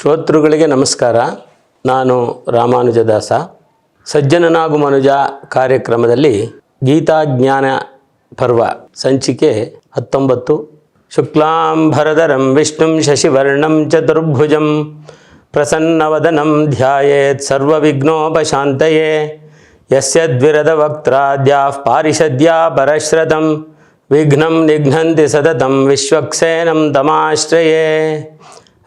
ಶ್ರೋತೃಗಳಿಗೆ ನಮಸ್ಕಾರ. ನಾನು ರಾಮಾನುಜದಾಸ. ಸಜ್ಜನನಾಗು ಮನುಜ ಕಾರ್ಯಕ್ರಮದಲ್ಲಿ ಗೀತಾಜ್ಞಾನ ಪರ್ವ ಸಂಚಿಕೆ ಹತ್ತೊಂಬತ್ತು. ಶುಕ್ಲಾಂಬರಧರಂ ವಿಷ್ಣುಂ ಶಶಿವರ್ಣಂ ಚತುರ್ಭುಜಂ ಪ್ರಸನ್ನವದನಂ ಧ್ಯಾಯೇತ್ ಸರ್ವವಿಘ್ನೋಪಶಾಂತಯೇ. ಯಸ್ಯ ದ್ವಿರದ ವಕ್ತ್ರಾದ್ಯಾ ಪಾರಿಷದ್ಯಾ ಪರಶ್ರತಂ ವಿಘ್ನಂ ನಿಘ್ನಂತಿ ಸತತಂ ವಿಶ್ವಕ್ಸೇನಂ ತಮಾಶ್ರಯೇ.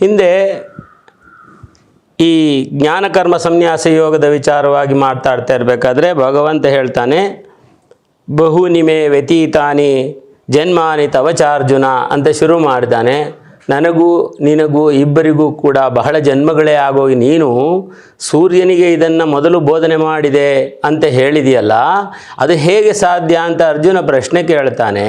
ಹಿಂದೆ ಈ ಜ್ಞಾನಕರ್ಮ ಸಂನ್ಯಾಸ ಯೋಗದ ವಿಚಾರವಾಗಿ ಮಾತಾಡ್ತಾ ಇರಬೇಕಾದ್ರೆ ಭಗವಂತ ಹೇಳ್ತಾನೆ, ಬಹು ನಿಮೆ ವ್ಯತೀತಾನಿ ಜನ್ಮಾನಿ ತವಚಾರ್ಜುನ ಅಂತ ಶುರು ಮಾಡ್ತಾನೆ ನನಗೂ ನಿನಗೂ ಇಬ್ಬರಿಗೂ ಕೂಡ ಬಹಳ ಜನ್ಮಗಳೇ ಆಗೋಗಿ ನೀನು, ಸೂರ್ಯನಿಗೆ ಇದನ್ನು ಮೊದಲು ಬೋಧನೆ ಮಾಡಿದೆ ಅಂತ ಹೇಳಿದೆಯಲ್ಲ, ಅದು ಹೇಗೆ ಸಾಧ್ಯ ಅಂತ ಅರ್ಜುನ ಪ್ರಶ್ನೆ ಕೇಳ್ತಾನೆ.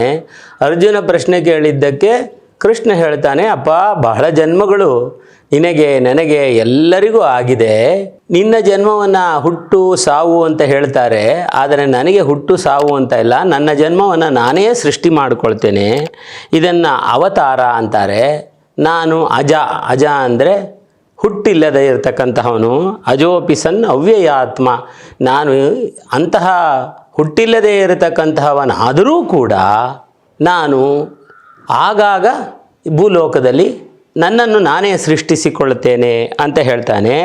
ಅರ್ಜುನ ಪ್ರಶ್ನೆ ಕೇಳಿದ್ದಕ್ಕೆ ಕೃಷ್ಣ ಹೇಳ್ತಾನೆ, ಅಪ್ಪ, ಬಹಳ ಜನ್ಮಗಳು. ನಿನಗೆ, ನನಗೆ ಎಲ್ಲರಿಗೂ ಆಗಿದೆ. ನಿನ್ನ ಜನ್ಮವನ್ನು ಹುಟ್ಟು, ಸಾವು ಅಂತ ಹೇಳ್ತಾರೆ. ಆದರೆ ನನಗೆ ಹುಟ್ಟು, ಸಾವು ಅಂತ ಇಲ್ಲ. ನನ್ನ ಜನ್ಮವನ್ನು ನಾನೇ ಸೃಷ್ಟಿ ಮಾಡಿಕೊಳ್ತೇನೆ. ಇದನ್ನು ಅವತಾರ ಅಂತಾರೆ. ನಾನು ಅಜ ಅಜ ಅಂದರೆ ಹುಟ್ಟಿಲ್ಲದೆ ಇರತಕ್ಕಂತಹವನು. ಅಜೋಪಿಸನ್ ಅವ್ಯಯಾತ್ಮ. ನಾನು ಅಂತಹ ಹುಟ್ಟಿಲ್ಲದೆ ಇರತಕ್ಕಂತಹವನಾದರೂ ಕೂಡ ನಾನು ಆಗಾಗ ಭೂಲೋಕದಲ್ಲಿ ನನ್ನನ್ನು ನಾನೇ ಸೃಷ್ಟಿಸಿಕೊಳ್ಳುತ್ತೇನೆ ಅಂತ ಹೇಳ್ತಾನೆ.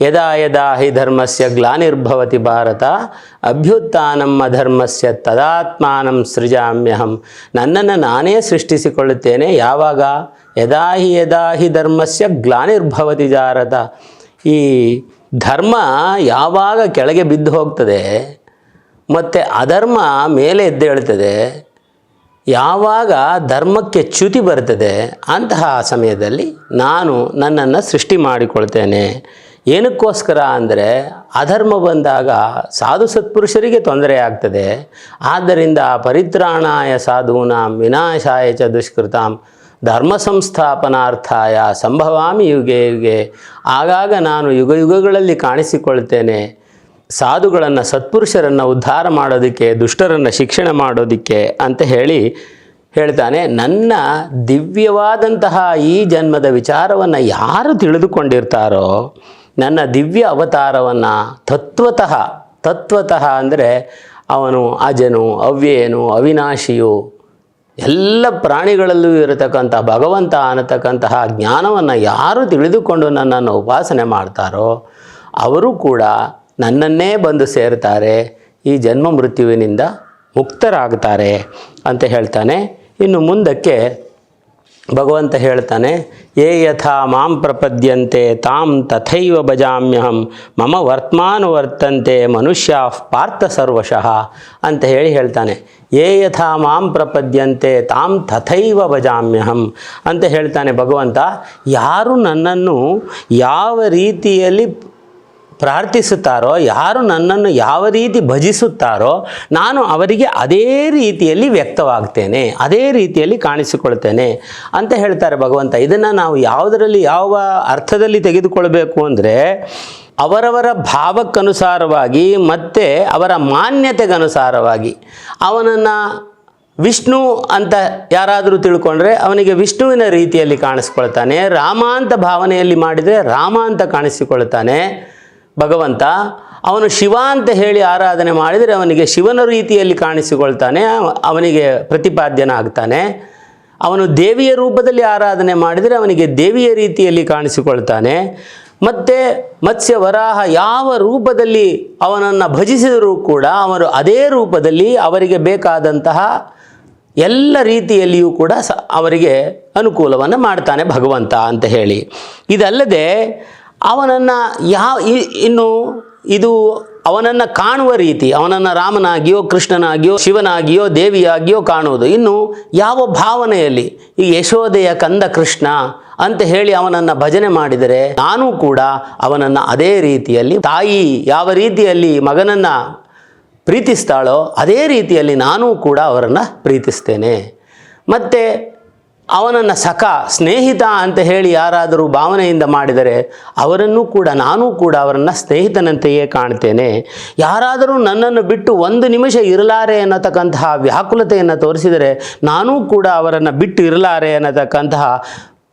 ಯದಾ ಯದಾ ಹಿ ಧರ್ಮಸ್ಯ ಗ್ಲಾನಿರ್ಭವತಿ ಭಾರತ, ಅಭ್ಯುತ್ಥಾನಂ ಅಧರ್ಮಸ್ಯ ತದಾತ್ಮಾನಂ ಸೃಜಾಮ್ಯಹಂ. ನನ್ನನ್ನು ನಾನೇ ಸೃಷ್ಟಿಸಿಕೊಳ್ಳುತ್ತೇನೆ. ಯಾವಾಗ? ಯದಾ ಹಿ ಯದಾ ಹಿ ಧರ್ಮಸ್ಯ ಗ್ಲಾನಿರ್ಭವತಿ ಜಾರತ ಈ ಧರ್ಮ ಯಾವಾಗ ಕೆಳಗೆ ಬಿದ್ದು ಹೋಗ್ತದೆ, ಮತ್ತು ಅಧರ್ಮ ಮೇಲೆ ಎದ್ದೇಳ್ತದೆ ಯಾವಾಗ ಧರ್ಮಕ್ಕೆ ಚ್ಯುತಿ ಬರ್ತದೆ ಅಂತಹ ಸಮಯದಲ್ಲಿ ನಾನು ನನ್ನನ್ನು ಸೃಷ್ಟಿ ಮಾಡಿಕೊಳ್ತೇನೆ. ಏನಕ್ಕೋಸ್ಕರ ಅಂದರೆ ಅಧರ್ಮ ಬಂದಾಗ ಸಾಧು ಸತ್ಪುರುಷರಿಗೆ ತೊಂದರೆ ಆಗ್ತದೆ. ಆದ್ದರಿಂದ ಪರಿತ್ರಾಣಾಯ ಸಾಧೂನಾಂ ವಿನಾಶಾಯ ಚ ದುಷ್ಕೃತಾಂ ಧರ್ಮ ಸಂಸ್ಥಾಪನಾರ್ಥಾಯ ಸಂಭವಾಮಿ ಯುಗೆ ಯುಗೆ. ಆಗಾಗ ನಾನು ಯುಗ ಯುಗಗಳಲ್ಲಿ ಕಾಣಿಸಿಕೊಳ್ತೇನೆ. ಸಾಧುಗಳನ್ನು, ಸತ್ಪುರುಷರನ್ನು ಉದ್ಧಾರ ಮಾಡೋದಕ್ಕೆ, ದುಷ್ಟರನ್ನು ಶಿಕ್ಷಣ ಮಾಡೋದಕ್ಕೆ ಅಂತ ಹೇಳಿ ಹೇಳ್ತಾನೆ. ನನ್ನ ದಿವ್ಯವಾದಂತಹ ಈ ಜನ್ಮದ ವಿಚಾರವನ್ನು ಯಾರು ತಿಳಿದುಕೊಂಡಿರ್ತಾರೋ, ನನ್ನ ದಿವ್ಯ ಅವತಾರವನ್ನು ತತ್ವತಃ ತತ್ವತಃ ಅಂದರೆ ಅವನು ಅಜನು, ಅವ್ಯಯನು, ಅವಿನಾಶಿಯು, ಎಲ್ಲ ಪ್ರಾಣಿಗಳಲ್ಲೂ ಇರತಕ್ಕಂಥ ಭಗವಂತ ಅನ್ನತಕ್ಕಂತಹ ಜ್ಞಾನವನ್ನು ಯಾರು ತಿಳಿದುಕೊಂಡು ನನ್ನನ್ನು ಉಪಾಸನೆ ಮಾಡ್ತಾರೋ, ಅವರು ಕೂಡ ನನ್ನನ್ನೇ ಬಂದು ಸೇರ್ತಾರೆ, ಈ ಜನ್ಮ ಮೃತ್ಯುವಿನಿಂದ ಮುಕ್ತರಾಗ್ತಾರೆ ಅಂತ ಹೇಳ್ತಾನೆ. ಇನ್ನು ಮುಂದಕ್ಕೆ ಭಗವಂತ ಹೇಳ್ತಾನೆ, ಏ ಯಥಾ ಮಾಂ ಪ್ರಪದ್ಯಂತೆ, ತಾಂ ತಥೈವ ಭಜಾಮ್ಯಹಂ, ಮಮ ವರ್ತಮಾನುವರ್ತಂತೆ ಮನುಷ್ಯ ಪಾರ್ಥ ಸರ್ವಶಃ ಅಂತ ಹೇಳಿ ಹೇಳ್ತಾನೆ. ಏ ಯಥಾ ಮಾಂ ಪ್ರಪದ್ಯಂತೆ, ತಾಂ ತಥೈವ ಭಜಾಮ್ಯಹಂ ಅಂತ ಹೇಳ್ತಾನೆ ಭಗವಂತ. ಯಾರು ನನ್ನನ್ನು ಯಾವ ರೀತಿಯಲ್ಲಿ ಪ್ರಾರ್ಥಿಸುತ್ತಾರೋ, ಯಾರು ನನ್ನನ್ನು ಯಾವ ರೀತಿ ಭಜಿಸುತ್ತಾರೋ, ನಾನು ಅವರಿಗೆ ಅದೇ ರೀತಿಯಲ್ಲಿ ವ್ಯಕ್ತವಾಗ್ತೇನೆ, ಅದೇ ರೀತಿಯಲ್ಲಿ ಕಾಣಿಸಿಕೊಳ್ತೇನೆ ಅಂತ ಹೇಳ್ತಾರೆ ಭಗವಂತ. ಇದನ್ನು ನಾವು ಯಾವುದರಲ್ಲಿ, ಯಾವ ಅರ್ಥದಲ್ಲಿ ತೆಗೆದುಕೊಳ್ಬೇಕು ಅಂದರೆ, ಅವರವರ ಭಾವಕ್ಕನುಸಾರವಾಗಿ ಮತ್ತು ಅವರ ಮಾನ್ಯತೆಗನುಸಾರವಾಗಿ ಅವನನ್ನು ವಿಷ್ಣು ಅಂತ ಯಾರಾದರೂ ತಿಳ್ಕೊಂಡ್ರೆ ಅವನಿಗೆ ವಿಷ್ಣುವಿನ ರೀತಿಯಲ್ಲಿ ಕಾಣಿಸ್ಕೊಳ್ತಾನೆ, ರಾಮ ಅಂತ ಭಾವನೆಯಲ್ಲಿ ಮಾಡಿದರೆ ರಾಮ ಅಂತ ಕಾಣಿಸಿಕೊಳ್ತಾನೆ. ಭಗವಂತ, ಅವನು ಶಿವ ಅಂತ ಹೇಳಿ ಆರಾಧನೆ ಮಾಡಿದರೆ ಅವನಿಗೆ ಶಿವನ ರೀತಿಯಲ್ಲಿ ಕಾಣಿಸಿಕೊಳ್ತಾನೆ, ಅವನಿಗೆ ಪ್ರತಿಪಾದ್ಯನ ಆಗ್ತಾನೆ. ಅವನು ದೇವಿಯ ರೂಪದಲ್ಲಿ ಆರಾಧನೆ ಮಾಡಿದರೆ ಅವನಿಗೆ ದೇವಿಯ ರೀತಿಯಲ್ಲಿ ಕಾಣಿಸಿಕೊಳ್ತಾನೆ. ಮತ್ತು ಮತ್ಸ್ಯ ವರಾಹ ಯಾವ ರೂಪದಲ್ಲಿ ಅವನನ್ನು ಭಜಿಸಿದರೂ ಕೂಡ ಅವನು ಅದೇ ರೂಪದಲ್ಲಿ ಅವರಿಗೆ ಬೇಕಾದಂತಹ ಎಲ್ಲ ರೀತಿಯಲ್ಲಿಯೂ ಕೂಡ ಸ ಅವರಿಗೆ ಅನುಕೂಲವನ್ನು ಮಾಡ್ತಾನೆ ಭಗವಂತ ಅಂತ ಹೇಳಿ. ಇದಲ್ಲದೆ ಅವನನ್ನು ಯಾವ ಇನ್ನು ಇದು ಅವನನ್ನು ಕಾಣುವ ರೀತಿ, ಅವನನ್ನು ರಾಮನಾಗಿಯೋ, ಕೃಷ್ಣನಾಗಿಯೋ, ಶಿವನಾಗಿಯೋ, ದೇವಿಯಾಗಿಯೋ ಕಾಣುವುದು. ಇನ್ನು ಯಾವ ಭಾವನೆಯಲ್ಲಿ ಈ ಯಶೋದೆಯ ಕಂದ ಕೃಷ್ಣ ಅಂತ ಹೇಳಿ ಅವನನ್ನು ಭಜನೆ ಮಾಡಿದರೆ ನಾನು ಕೂಡ ಅವನನ್ನು ಅದೇ ರೀತಿಯಲ್ಲಿ, ತಾಯಿ ಯಾವ ರೀತಿಯಲ್ಲಿ ಮಗನನ್ನು ಪ್ರೀತಿಸ್ತಾಳೋ ಅದೇ ರೀತಿಯಲ್ಲಿ ನಾನೂ ಕೂಡ ಅವರನ್ನು ಪ್ರೀತಿಸ್ತೇನೆ. ಮತ್ತು ಅವನನ್ನು ಸಖ, ಸ್ನೇಹಿತ ಅಂತ ಹೇಳಿ ಯಾರಾದರೂ ಭಾವನೆಯಿಂದ ಮಾಡಿದರೆ ಅವರನ್ನು ಕೂಡ, ನಾನು ಕೂಡ ಅವರನ್ನು ಸ್ನೇಹಿತನಂತೆಯೇ ಕಾಣ್ತೇನೆ. ಯಾರಾದರೂ ನನ್ನನ್ನು ಬಿಟ್ಟು ಒಂದು ನಿಮಿಷ ಇರಲಾರೆ ಅನ್ನತಕ್ಕಂತಹ ವ್ಯಾಕುಲತೆಯನ್ನು ತೋರಿಸಿದರೆ ನಾನೂ ಕೂಡ ಅವರನ್ನು ಬಿಟ್ಟು ಇರಲಾರೆ ಅನ್ನತಕ್ಕಂತಹ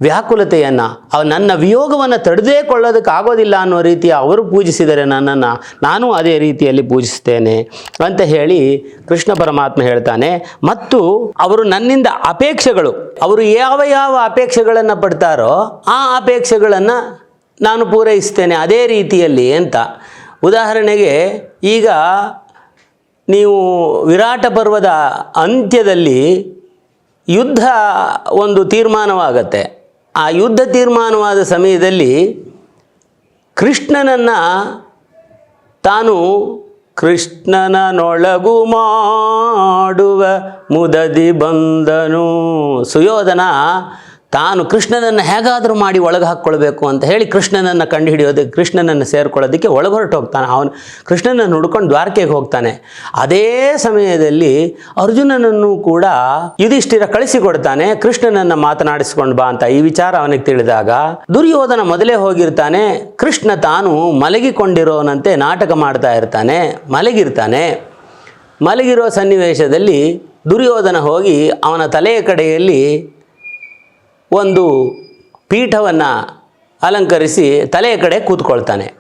ವ್ಯಾಕುಲತೆಯನ್ನು ನನ್ನ ವಿಯೋಗವನ್ನು ತಡೆದೇ ಕೊಳ್ಳೋದಕ್ಕಾಗೋದಿಲ್ಲ ಅನ್ನೋ ರೀತಿಯ ಅವರು ಪೂಜಿಸಿದರೆ ನನ್ನನ್ನು ನಾನು ಅದೇ ರೀತಿಯಲ್ಲಿ ಪೂಜಿಸ್ತೇನೆ ಅಂತ ಹೇಳಿ ಕೃಷ್ಣ ಪರಮಾತ್ಮ ಹೇಳ್ತಾನೆ. ಮತ್ತು ಅವರು ನನ್ನಿಂದ ಅಪೇಕ್ಷೆಗಳು, ಅವರು ಯಾವ ಯಾವ ಅಪೇಕ್ಷೆಗಳನ್ನು ಪಡ್ತಾರೋ ಆ ಅಪೇಕ್ಷೆಗಳನ್ನು ನಾನು ಪೂರೈಸ್ತೇನೆ ಅದೇ ರೀತಿಯಲ್ಲಿ ಅಂತ. ಉದಾಹರಣೆಗೆ ಈಗ ನೀವು ವಿರಾಟ ಪರ್ವದ ಅಂತ್ಯದಲ್ಲಿ ಯುದ್ಧ ಒಂದು ತೀರ್ಮಾನವಾಗತ್ತೆ. ಆ ಯುದ್ಧ ತೀರ್ಮಾನವಾದ ಸಮಯದಲ್ಲಿ ಕೃಷ್ಣನನ್ನು ತಾನು ಕೃಷ್ಣನನೊಳಗು ಮಾಡುವ ಮುದದಿ ಬಂದನು. ಸುಯೋಧನ ತಾನು ಕೃಷ್ಣನನ್ನು ಹೇಗಾದರೂ ಮಾಡಿ ಒಳಗೆ ಹಾಕ್ಕೊಳ್ಬೇಕು ಅಂತ ಹೇಳಿ ಕೃಷ್ಣನನ್ನು ಕಂಡುಹಿಡಿಯೋದಕ್ಕೆ ಕೃಷ್ಣನನ್ನು ಸೇರ್ಕೊಳ್ಳೋದಕ್ಕೆ ಒಳಗೆ ಹೊರಟು ಹೋಗ್ತಾನೆ. ಅವನು ಕೃಷ್ಣನನ್ನು ಹುಡ್ಕೊಂಡು ದ್ವಾರಕೆಗೆ ಹೋಗ್ತಾನೆ. ಅದೇ ಸಮಯದಲ್ಲಿ ಅರ್ಜುನನನ್ನು ಕೂಡ ಯುಧಿಷ್ಠಿರ ಕಳಿಸಿಕೊಡ್ತಾನೆ. ಕೃಷ್ಣನನ್ನು ಮಾತನಾಡಿಸ್ಕೊಂಡು ಬಾ ಅಂತ ಈ ವಿಚಾರ ಅವನಿಗೆ ತಿಳಿದಾಗ ದುರ್ಯೋಧನ ಮೊದಲೇ ಹೋಗಿರ್ತಾನೆ. ಕೃಷ್ಣ ತಾನು ಮಲಗಿಕೊಂಡಿರೋನಂತೆ ನಾಟಕ ಮಾಡ್ತಾ ಇರ್ತಾನೆ. ಮಲಗಿರ್ತಾನೆ. ಮಲಗಿರೋ ಸನ್ನಿವೇಶದಲ್ಲಿ ದುರ್ಯೋಧನ ಹೋಗಿ ಅವನ ತಲೆಯ ಕಡೆಯಲ್ಲಿ ಒಂದು ಪೀಠವನ್ನು ಅಲಂಕರಿಸಿ ತಲೆಯ ಕಡೆ ಕೂತ್ಕೊಳ್ತಾನೆ.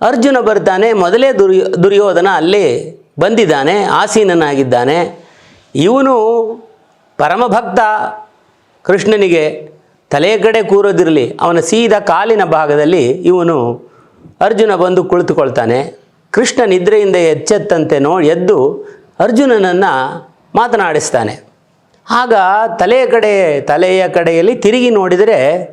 ಅರ್ಜುನ ಬರ್ತಾನೆ, ಮೊದಲೇ ದುರ್ಯೋ, ದುರ್ಯೋಧನ ಅಲ್ಲಿ ಬಂದಿದ್ದಾನೆ, ಆಸೀನನಾಗಿದ್ದಾನೆ. ಇವನು ಪರಮಭಕ್ತ, ಕೃಷ್ಣನಿಗೆ ತಲೆಯ ಕಡೆ ಕೂರೋದಿರಲಿ, ಅವನ ಸೀದಾ ಕಾಲಿನ ಭಾಗದಲ್ಲಿ ಇವನು ಅರ್ಜುನ ಬಂದು ಕುಳಿತುಕೊಳ್ತಾನೆ. ಕೃಷ್ಣ ನಿದ್ರೆಯಿಂದ ಎಚ್ಚೆತ್ತಂತೆ ನೋ, ಎದ್ದು ಅರ್ಜುನನನ್ನು ಮಾತನಾಡಿಸ್ತಾನೆ. ಆಗ ತಲೆಯ ಕಡೆ, ತಲೆಯ ಕಡೆಯಲ್ಲಿ ತಿರುಗಿ ನೋಡಿದರೆ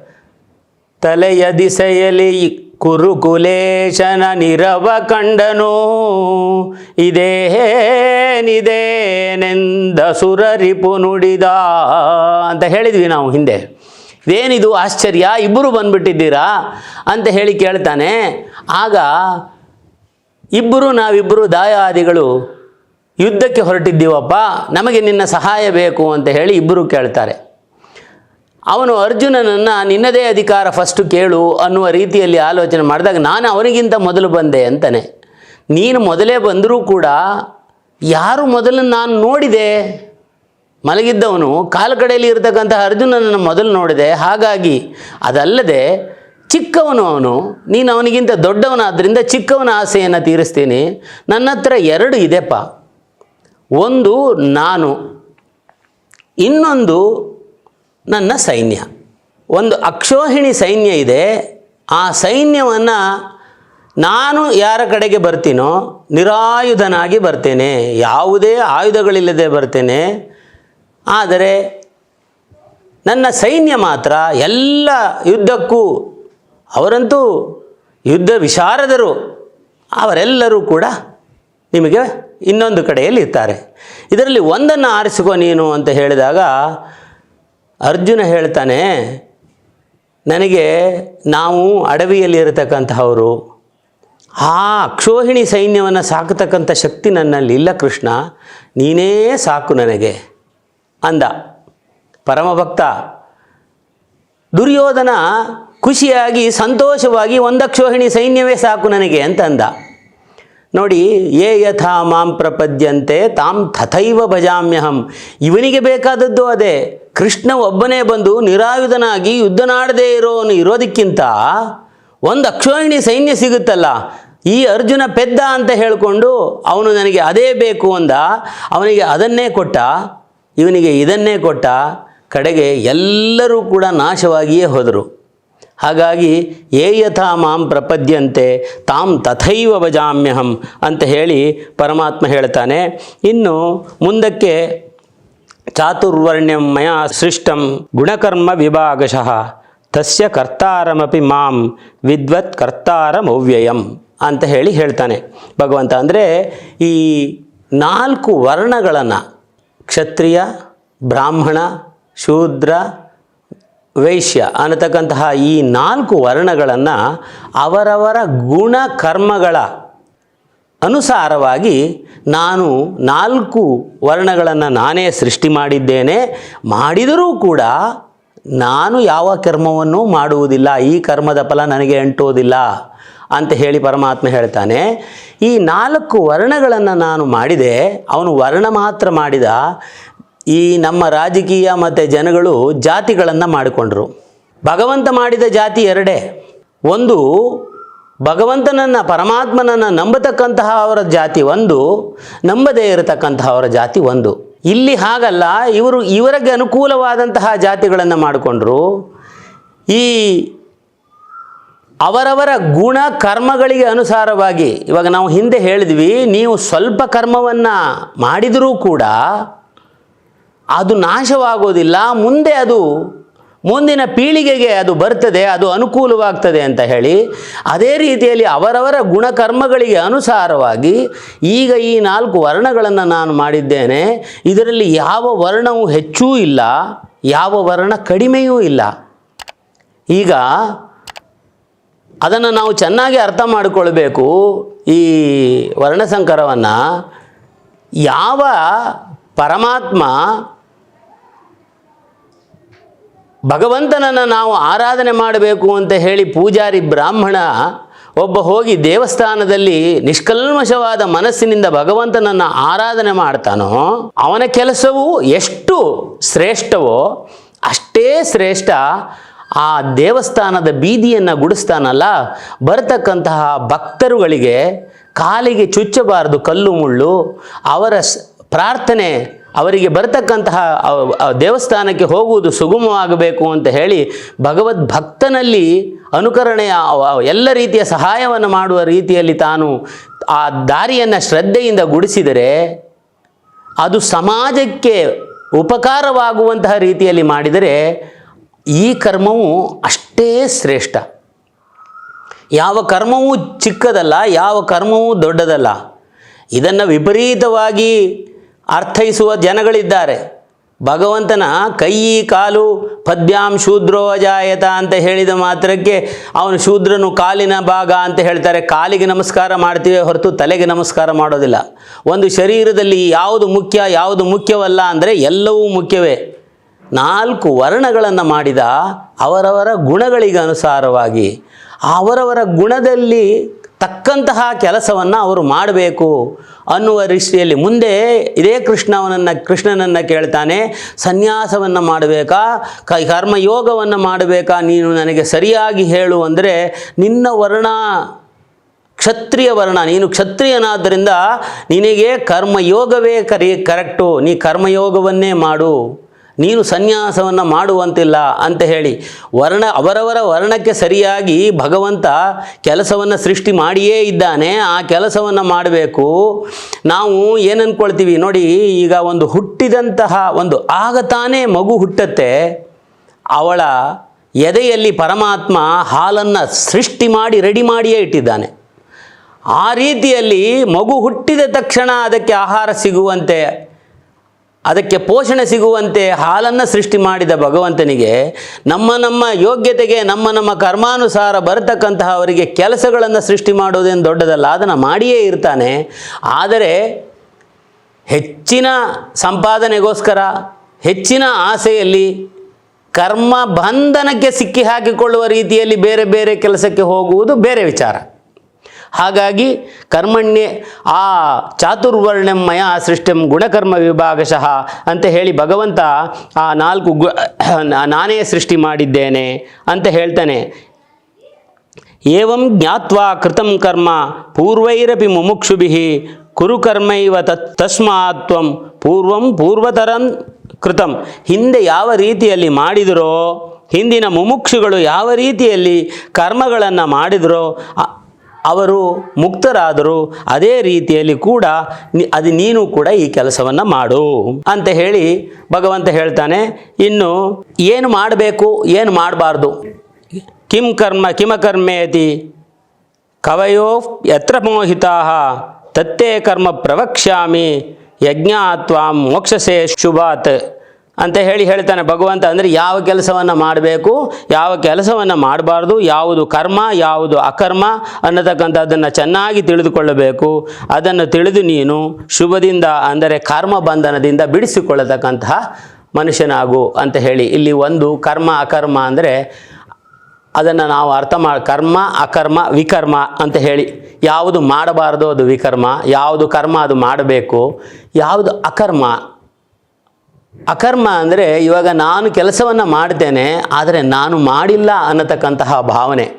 ತಲೆಯ ದಿಸೆಯಲ್ಲಿ ಕುರುಕುಲೇಶನ ನಿರವ ಕಂಡನು. ಇದೇನಿದೇನೆಂದ ಸುರರಿಪು ನುಡಿದ ಅಂತ ಹೇಳಿದ್ವಿ ನಾವು ಹಿಂದೆ. ಇದೇನಿದು ಆಶ್ಚರ್ಯ? ಇಬ್ಬರು ಬಂದ್ಬಿಟ್ಟಿದ್ದೀರಾ ಅಂತ ಹೇಳಿ ಕೇಳ್ತಾನೆ. ಆಗ ಇಬ್ಬರು, ನಾವಿಬ್ಬರು ದಾಯಾದಿಗಳು ಯುದ್ಧಕ್ಕೆ ಹೊರಟಿದ್ದೀವಪ್ಪ, ನಮಗೆ ನಿನ್ನ ಸಹಾಯ ಬೇಕು ಅಂತ ಹೇಳಿ ಇಬ್ಬರು ಕೇಳ್ತಾರೆ. ಅವನು ಅರ್ಜುನನನ್ನು ನಿನ್ನದೇ ಅಧಿಕಾರ ಫಸ್ಟು ಕೇಳು ಅನ್ನುವ ರೀತಿಯಲ್ಲಿ ಆಲೋಚನೆ ಮಾಡಿದಾಗ ನಾನು ಅವನಿಗಿಂತ ಮೊದಲು ಬಂದೆ ಅಂತಾನೆ. ನೀನು ಮೊದಲೇ ಬಂದರೂ ಕೂಡ ಯಾರು ಮೊದಲು ನಾನು ನೋಡಿದೆ? ಮಲಗಿದ್ದವನು ಕಾಲ ಕಡೆಯಲ್ಲಿ ಇರತಕ್ಕಂಥ ಅರ್ಜುನನನ್ನು ಮೊದಲು ನೋಡಿದೆ. ಹಾಗಾಗಿ ಅದಲ್ಲದೆ ಚಿಕ್ಕವನು ಅವನು, ನೀನು ಅವನಿಗಿಂತ ದೊಡ್ಡವನಾದ್ದರಿಂದ ಚಿಕ್ಕವನ ಆಸೆಯನ್ನು ತೀರಿಸ್ತೀನಿ. ನನ್ನ ಹತ್ರ ಎರಡು ಇದೆಪ್ಪ. ಒಂದು ನಾನು, ಇನ್ನೊಂದು ನನ್ನ ಸೈನ್ಯ. ಒಂದು ಅಕ್ಷೋಹಿಣಿ ಸೈನ್ಯ ಇದೆ. ಆ ಸೈನ್ಯವನ್ನು ನಾನು ಯಾರ ಕಡೆಗೆ ಬರ್ತೀನೋ, ನಿರಾಯುಧನಾಗಿ ಬರ್ತೇನೆ. ಯಾವುದೇ ಆಯುಧಗಳಿಲ್ಲದೆ ಬರ್ತೇನೆ. ಆದರೆ ನನ್ನ ಸೈನ್ಯ ಮಾತ್ರ, ಎಲ್ಲ ಯುದ್ಧಕ್ಕೂ, ಅವರಂತೂ ಯುದ್ಧ ವಿಶಾರದರು, ಅವರೆಲ್ಲರೂ ಕೂಡ ನಿಮಗೆ ಇನ್ನೊಂದು ಕಡೆಯಲ್ಲಿ ಇರ್ತಾರೆ. ಇದರಲ್ಲಿ ಒಂದನ್ನು ಆರಿಸಿಕೋ ನೀನು ಅಂತ ಹೇಳಿದಾಗ ಅರ್ಜುನ ಹೇಳ್ತಾನೆ, ನನಗೆ ನಾವು ಅಡವಿಯಲ್ಲಿ ಇರತಕ್ಕಂತಹವರು, ಆ ಕ್ಷೋಹಿಣಿ ಸೈನ್ಯವನ್ನು ಸಾಕತಕ್ಕಂಥ ಶಕ್ತಿ ನನ್ನಲ್ಲಿ ಇಲ್ಲ ಕೃಷ್ಣ, ನೀನೇ ಸಾಕು ನನಗೆ ಅಂದ. ಪರಮಭಕ್ತ, ದುರ್ಯೋಧನ ಖುಷಿಯಾಗಿ, ಸಂತೋಷವಾಗಿ ಒಂದಕ್ಷೋಹಿಣಿ ಸೈನ್ಯವೇ ಸಾಕು ನನಗೆ ಅಂತ ಅಂದ. ನೋಡಿ, ಏ ಯಥಾ ಮಾಂ ಪ್ರಪದ್ಯಂತೆ, ತಾಂ ತಥೈವ ಭಜಾಮ್ಯಹಂ. ಇವನಿಗೆ ಬೇಕಾದದ್ದು ಅದೇ, ಕೃಷ್ಣ ಒಬ್ಬನೇ ಬಂದು ನಿರಾಯುಧನಾಗಿ ಯುದ್ಧನಾಡದೇ ಇರೋನು ಇರೋದಕ್ಕಿಂತ ಒಂದು ಅಕ್ಷೋಹಿಣಿ ಸೈನ್ಯ ಸಿಗುತ್ತಲ್ಲ, ಈ ಅರ್ಜುನ ಪೆದ್ದ ಅಂತ ಹೇಳಿಕೊಂಡು ಅವನು ನನಗೆ ಅದೇ ಬೇಕು ಅಂದ. ಅವನಿಗೆ ಅದನ್ನೇ ಕೊಟ್ಟ, ಇವನಿಗೆ ಇದನ್ನೇ ಕೊಟ್ಟ, ಕಡೆಗೆ ಎಲ್ಲರೂ ಕೂಡ ನಾಶವಾಗಿಯೇ ಹೋದರು. ಹಾಗಾಗಿ ಏ ಯಥಾ ಮಾಂ ಪ್ರಪದ್ಯಂತೆ, ತಾಂ ತಥೈವ ಭಜಾಮ್ಯಹಂ ಅಂತ ಹೇಳಿ ಪರಮಾತ್ಮ ಹೇಳ್ತಾನೆ. ಇನ್ನು ಮುಂದಕ್ಕೆ ಚಾತುರ್ವರ್ಣ್ಯಂ ಮಯಾ ಸೃಷ್ಟಂ ಗುಣಕರ್ಮ ವಿಭಾಗಶಃ, ತಸ್ಯ ಕರ್ತಾರಮಪಿ ಮಾಂ ವಿದ್ವತ್ ಕರ್ತಾರಮವ್ಯಯಂ ಅಂತ ಹೇಳಿ ಹೇಳ್ತಾನೆ. ಭಗವಂತ ಅಂದರೆ ಈ ನಾಲ್ಕು ವರ್ಣಗಳನ್ನು, ಕ್ಷತ್ರಿಯ, ಬ್ರಾಹ್ಮಣ, ಶೂದ್ರ ವೈಶ್ಯ ಅನ್ನತಕ್ಕಂತಹ ಈ ನಾಲ್ಕು ವರ್ಣಗಳನ್ನು ಅವರವರ ಗುಣ ಕರ್ಮಗಳ ಅನುಸಾರವಾಗಿ ನಾನು ನಾಲ್ಕು ವರ್ಣಗಳನ್ನು ನಾನೇ ಸೃಷ್ಟಿ ಮಾಡಿದ್ದೇನೆ. ಮಾಡಿದರೂ ಕೂಡ ನಾನು ಯಾವ ಕರ್ಮವನ್ನು ಮಾಡುವುದಿಲ್ಲ. ಈ ಕರ್ಮದ ಫಲ ನನಗೆ ಅಂಟೋದಿಲ್ಲ ಅಂತ ಹೇಳಿ ಪರಮಾತ್ಮ ಹೇಳ್ತಾನೆ. ಈ ನಾಲ್ಕು ವರ್ಣಗಳನ್ನು ನಾನು ಮಾಡಿದೆ, ಅವನು ವರ್ಣ ಮಾತ್ರ ಮಾಡಿದ ಈ ನಮ್ಮ ರಾಜಕೀಯ ಮತ್ತು ಜನಗಳು ಜಾತಿಗಳನ್ನು ಮಾಡಿಕೊಂಡರು. ಭಗವಂತ ಮಾಡಿದ ಜಾತಿ ಎರಡೇ. ಒಂದು, ಭಗವಂತನನ್ನು, ಪರಮಾತ್ಮನನ್ನು ನಂಬತಕ್ಕಂತಹ ಅವರ ಜಾತಿ ಒಂದು, ನಂಬದೇ ಇರತಕ್ಕಂತಹ ಅವರ ಜಾತಿ ಒಂದು. ಇಲ್ಲಿ ಹಾಗಲ್ಲ, ಇವರು, ಇವರಿಗೆ ಅನುಕೂಲವಾದಂತಹ ಜಾತಿಗಳನ್ನು ಮಾಡಿಕೊಂಡ್ರು. ಈ ಅವರವರ ಗುಣ ಕರ್ಮಗಳಿಗೆ ಅನುಸಾರವಾಗಿ, ಇವಾಗ ನಾವು ಹಿಂದೆ ಹೇಳಿದ್ವಿ, ನೀವು ಸ್ವಲ್ಪ ಕರ್ಮವನ್ನು ಮಾಡಿದರೂ ಕೂಡ ಅದು ನಾಶವಾಗೋದಿಲ್ಲ, ಮುಂದೆ ಅದು ಮುಂದಿನ ಪೀಳಿಗೆಗೆ ಅದು ಬರ್ತದೆ, ಅದು ಅನುಕೂಲವಾಗ್ತದೆ ಅಂತ ಹೇಳಿ ಅದೇ ರೀತಿಯಲ್ಲಿ ಅವರವರ ಗುಣಕರ್ಮಗಳಿಗೆ ಅನುಸಾರವಾಗಿ ಈಗ ಈ ನಾಲ್ಕು ವರ್ಣಗಳನ್ನು ನಾನು ಮಾಡಿದ್ದೇನೆ. ಇದರಲ್ಲಿ ಯಾವ ವರ್ಣವೂ ಹೆಚ್ಚೂ ಇಲ್ಲ, ಯಾವ ವರ್ಣ ಕಡಿಮೆಯೂ ಇಲ್ಲ. ಈಗ ಅದನ್ನು ನಾವು ಚೆನ್ನಾಗಿ ಅರ್ಥ ಮಾಡಿಕೊಳ್ಬೇಕು ಈ ವರ್ಣಸಂಕರವನ್ನು. ಯಾವ ಪರಮಾತ್ಮ ಭಗವಂತನನ್ನು ನಾವು ಆರಾಧನೆ ಮಾಡಬೇಕು ಅಂತ ಹೇಳಿ ಪೂಜಾರಿ ಬ್ರಾಹ್ಮಣ ಒಬ್ಬ ಹೋಗಿ ದೇವಸ್ಥಾನದಲ್ಲಿ ನಿಷ್ಕಲ್ಮಶವಾದ ಮನಸ್ಸಿನಿಂದ ಭಗವಂತನನ್ನು ಆರಾಧನೆ ಮಾಡ್ತಾನೋ, ಅವನ ಕೆಲಸವು ಎಷ್ಟು ಶ್ರೇಷ್ಠವೋ ಅಷ್ಟೇ ಶ್ರೇಷ್ಠ. ಆ ದೇವಸ್ಥಾನದ ಬೀದಿಯನ್ನು ಗುಡಿಸ್ತಾನಲ್ಲ, ಬರತಕ್ಕಂತಹ ಭಕ್ತರುಗಳಿಗೆ ಕಾಲಿಗೆ ಚುಚ್ಚಬಾರದು ಕಲ್ಲು ಮುಳ್ಳು, ಅವರ ಪ್ರಾರ್ಥನೆ ಅವರಿಗೆ ಬರತಕ್ಕಂತಹ ದೇವಸ್ಥಾನಕ್ಕೆ ಹೋಗುವುದು ಸುಗಮವಾಗಬೇಕು ಅಂತ ಹೇಳಿ ಭಗವದ್ ಭಕ್ತನಲ್ಲಿ ಅನುಕರಣೆಯ ಎಲ್ಲ ರೀತಿಯ ಸಹಾಯವನ್ನು ಮಾಡುವ ರೀತಿಯಲ್ಲಿ ತಾನು ಆ ದಾರಿಯನ್ನು ಶ್ರದ್ಧೆಯಿಂದ ಗುಡಿಸಿದರೆ ಅದು ಸಮಾಜಕ್ಕೆ ಉಪಕಾರವಾಗುವಂತಹ ರೀತಿಯಲ್ಲಿ ಮಾಡಿದರೆ ಈ ಕರ್ಮವು ಅಷ್ಟೇ ಶ್ರೇಷ್ಠ. ಯಾವ ಕರ್ಮವೂ ಚಿಕ್ಕದಲ್ಲ, ಯಾವ ಕರ್ಮವೂ ದೊಡ್ಡದಲ್ಲ. ಇದನ್ನು ವಿಪರೀತವಾಗಿ ಅರ್ಥೈಸುವ ಜನಗಳಿದ್ದಾರೆ. ಭಗವಂತನ ಕೈ, ಕಾಲು ಪದ್ಯಾಂ ಶೂದ್ರೋ ಅಜಾಯತ ಅಂತ ಹೇಳಿದ ಮಾತ್ರಕ್ಕೆ ಅವನು ಶೂದ್ರನು ಕಾಲಿನ ಭಾಗ ಅಂತ ಹೇಳ್ತಾರೆ. ಕಾಲಿಗೆ ನಮಸ್ಕಾರ ಮಾಡ್ತೀವಿ ಹೊರತು ತಲೆಗೆ ನಮಸ್ಕಾರ ಮಾಡೋದಿಲ್ಲ. ಒಂದು ಶರೀರದಲ್ಲಿ ಯಾವುದು ಮುಖ್ಯ, ಯಾವುದು ಮುಖ್ಯವಲ್ಲ ಅಂದರೆ ಎಲ್ಲವೂ ಮುಖ್ಯವೇ. ನಾಲ್ಕು ವರ್ಣಗಳನ್ನು ಮಾಡಿದ ಅವರವರ ಗುಣಗಳಿಗೆ ಅನುಸಾರವಾಗಿ ಅವರವರ ಗುಣದಲ್ಲಿ ತಕ್ಕಂತಹ ಕೆಲಸವನ್ನು ಅವರು ಮಾಡಬೇಕು ಅನ್ನುವ ರೀತಿಯಲ್ಲಿ ಮುಂದೆ ಇದೇ ಕೃಷ್ಣವನನ್ನು ಕೃಷ್ಣನನ್ನು ಕೇಳ್ತಾನೆ, ಸನ್ಯಾಸವನ್ನು ಮಾಡಬೇಕಾ, ಕೈ ಕರ್ಮಯೋಗವನ್ನು ಮಾಡಬೇಕಾ, ನೀನು ನನಗೆ ಸರಿಯಾಗಿ ಹೇಳು ಅಂದರೆ ನಿನ್ನ ವರ್ಣ, ಕ್ಷತ್ರಿಯ ವರ್ಣ, ನೀನು ಕ್ಷತ್ರಿಯನಾದ್ದರಿಂದ ನಿನಗೆ ಕರ್ಮಯೋಗವೇ ಕರಿ, ಕರೆಕ್ಟು, ನೀ ಕರ್ಮಯೋಗವನ್ನೇ ಮಾಡು. ನೀನು ಸನ್ಯಾಸವನ್ನು ಮಾಡುವಂತಿಲ್ಲ ಅಂತ ಹೇಳಿ ವರ್ಣ ಅವರವರ ವರ್ಣಕ್ಕೆ ಸರಿಯಾಗಿ ಭಗವಂತ ಕೆಲಸವನ್ನು ಸೃಷ್ಟಿ ಮಾಡಿಯೇ ಇದ್ದಾನೆ. ಆ ಕೆಲಸವನ್ನು ಮಾಡಬೇಕು. ನಾವು ಏನು ಅಂದ್ಕೊಳ್ತೀವಿ ನೋಡಿ, ಈಗ ಒಂದು ಹುಟ್ಟಿದಂತಹ ಒಂದು ಆಗ ತಾನೇ ಮಗು ಹುಟ್ಟತ್ತೆ. ಅವಳ ಎದೆಯಲ್ಲಿ ಪರಮಾತ್ಮ ಹಾಲನ್ನು ಸೃಷ್ಟಿ ಮಾಡಿ ರೆಡಿ ಮಾಡಿಯೇ ಇಟ್ಟಿದ್ದಾನೆ. ಆ ರೀತಿಯಲ್ಲಿ ಮಗು ಹುಟ್ಟಿದ ತಕ್ಷಣ ಅದಕ್ಕೆ ಆಹಾರ ಸಿಗುವಂತೆ ಅದಕ್ಕೆ ಪೋಷಣೆ ಸಿಗುವಂತೆ ಹಾಲನ್ನು ಸೃಷ್ಟಿ ಮಾಡಿದ ಭಗವಂತನಿಗೆ ನಮ್ಮ ನಮ್ಮ ಯೋಗ್ಯತೆಗೆ, ನಮ್ಮ ನಮ್ಮ ಕರ್ಮಾನುಸಾರ ಬರತಕ್ಕಂತಹ ಅವರಿಗೆ ಕೆಲಸಗಳನ್ನು ಸೃಷ್ಟಿ ಮಾಡೋದೇನು ದೊಡ್ಡದಲ್ಲ. ಅದನ್ನು ಮಾಡಿಯೇ ಇರ್ತಾನೆ. ಆದರೆ ಹೆಚ್ಚಿನ ಸಂಪಾದನೆಗೋಸ್ಕರ, ಹೆಚ್ಚಿನ ಆಸೆಯಲ್ಲಿ ಕರ್ಮ ಬಂಧನಕ್ಕೆ ಸಿಕ್ಕಿ ಹಾಕಿಕೊಳ್ಳುವ ರೀತಿಯಲ್ಲಿ ಬೇರೆ ಬೇರೆ ಕೆಲಸಕ್ಕೆ ಹೋಗುವುದು ಬೇರೆ ವಿಚಾರ. ಹಾಗಾಗಿ ಕರ್ಮಣ್ಯೆ ಆ ಚಾತುರ್ವರ್ಣಮಯ ಸೃಷ್ಟಂ ಗುಣಕರ್ಮ ವಿಭಾಗಶಃ ಅಂತ ಹೇಳಿ ಭಗವಂತ ಆ ನಾಲ್ಕು ಗು ನಾನೇ ಸೃಷ್ಟಿ ಮಾಡಿದ್ದೇನೆ ಅಂತ ಹೇಳ್ತಾನೆ. ಏವಂ ಜ್ಞಾತ್ವಾ ಕೃತಂ ಕರ್ಮ ಪೂರ್ವೈರಪಿ ಮುಮುಕ್ಷುಭಿ ಕುರುಕರ್ಮೈವ ತತ್ ತಸ್ಮಾತ್ವಂ ತ್ವಂ ಪೂರ್ವಂ ಪೂರ್ವತರಂ ಕೃತಂ. ಹಿಂದೆ ಯಾವ ರೀತಿಯಲ್ಲಿ ಮಾಡಿದರೋ, ಹಿಂದಿನ ಮುಮುಕ್ಷುಗಳು ಯಾವ ರೀತಿಯಲ್ಲಿ ಕರ್ಮಗಳನ್ನು ಮಾಡಿದರೋ ಅವರು ಮುಕ್ತರಾದರು ಅದೇ ರೀತಿಯಲ್ಲಿ ಕೂಡ ಅದು ನೀನು ಕೂಡ ಈ ಕೆಲಸವನ್ನು ಮಾಡು ಅಂತ ಹೇಳಿ ಭಗವಂತ ಹೇಳ್ತಾನೆ, ಇನ್ನು ಏನು ಮಾಡಬೇಕು, ಏನು ಮಾಡಬಾರ್ದು? ಕಿಂ ಕರ್ಮ, ಕಿಮ ಕರ್ಮೇತಿ? ಕವಯೋ ಯತ್ರ ಮೋಹಿತಾ ತತ್ತೇ ಕರ್ಮ ಪ್ರವಕ್ಷ್ಯಾಮಿ, ಯಜ್ಞಾತ್ವಾ ಮೋಕ್ಷಸೇ ಶುಭಾತ್. ಅಂತ ಹೇಳಿ ಹೇಳ್ತಾನೆ ಭಗವಂತ, ಅಂದರೆ ಯಾವ ಕೆಲಸವನ್ನು ಮಾಡಬೇಕು, ಯಾವ ಕೆಲಸವನ್ನು ಮಾಡಬಾರ್ದು, ಯಾವುದು ಕರ್ಮ, ಯಾವುದು ಅಕರ್ಮ ಅನ್ನತಕ್ಕಂಥದ್ದನ್ನು ಚೆನ್ನಾಗಿ ತಿಳಿದುಕೊಳ್ಳಬೇಕು. ಅದನ್ನು ತಿಳಿದು ನೀನು ಶುಭದಿಂದ, ಅಂದರೆ ಕರ್ಮ ಬಂಧನದಿಂದ ಬಿಡಿಸಿಕೊಳ್ಳತಕ್ಕಂತಹ ಮನುಷ್ಯನಾಗು ಅಂತ ಹೇಳಿ. ಇಲ್ಲಿ ಒಂದು ಕರ್ಮ, ಅಕರ್ಮ ಅಂದರೆ ಅದನ್ನು ನಾವು ಅರ್ಥ ಮಾಡಿ, ಕರ್ಮ, ಅಕರ್ಮ, ವಿಕರ್ಮ ಅಂತ ಹೇಳಿ. ಯಾವುದು ಮಾಡಬಾರ್ದು ಅದು ವಿಕರ್ಮ, ಯಾವುದು ಕರ್ಮ ಅದು ಮಾಡಬೇಕು, ಯಾವುದು ಅಕರ್ಮ ಅಕರ್ಮ ಅಂದರೆ ಇವಾಗ ನಾನು ಕೆಲಸವನ್ನು ಮಾಡ್ತೇನೆ ಆದರೆ ನಾನು ಮಾಡಿಲ್ಲ ಅನ್ನತಕ್ಕಂತಹ ಭಾವನೆ.